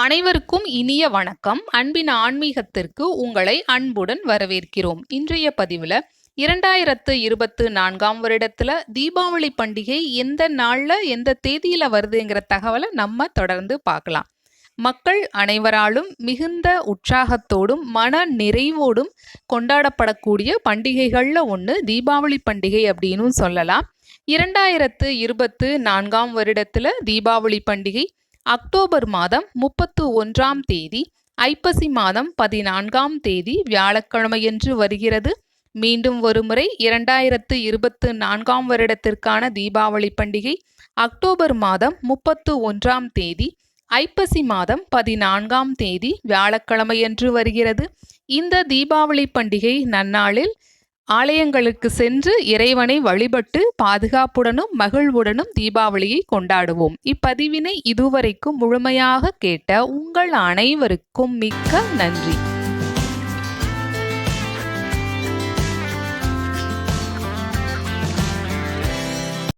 அனைவருக்கும் இனிய வணக்கம். அன்பின் ஆன்மீகத்திற்கு உங்களை அன்புடன் வரவேற்கிறோம். இன்றைய பதிவில் இரண்டாயிரத்து இருபத்து நான்காம் வருடத்தில் தீபாவளி பண்டிகை எந்த நாளில் எந்த தேதியில் வருதுங்கிற தகவலை நம்ம தொடர்ந்து பார்க்கலாம். மக்கள் அனைவராலும் மிகுந்த உற்சாகத்தோடும் மன நிறைவோடும் கொண்டாடப்படக்கூடிய பண்டிகைகளில் ஒன்று தீபாவளி பண்டிகை அப்படின்னு சொல்லலாம். இரண்டாயிரத்து இருபத்து நான்காம் வருடத்தில் தீபாவளி பண்டிகை அக்டோபர் மாதம் முப்பத்து ஒன்றாம் தேதி ஐப்பசி மாதம் பதினான்காம் தேதி வியாழக்கிழமையன்று வருகிறது. மீண்டும் ஒருமுறை இரண்டாயிரத்து இருபத்து நான்காம் வருடத்திற்கான தீபாவளி பண்டிகை அக்டோபர் மாதம் முப்பத்து ஒன்றாம் தேதி ஐப்பசி மாதம் பதினான்காம் தேதி வியாழக்கிழமையன்று வருகிறது. இந்த தீபாவளி பண்டிகை நன்னாளில் ஆலயங்களுக்கு சென்று இறைவனை வழிபட்டு பாதுகாப்புடனும் மகிழ்வுடனும் தீபாவளியை கொண்டாடுவோம். இப்பதிவினை இதுவரைக்கும் முழுமையாக கேட்ட உங்கள் அனைவருக்கும் மிக்க நன்றி.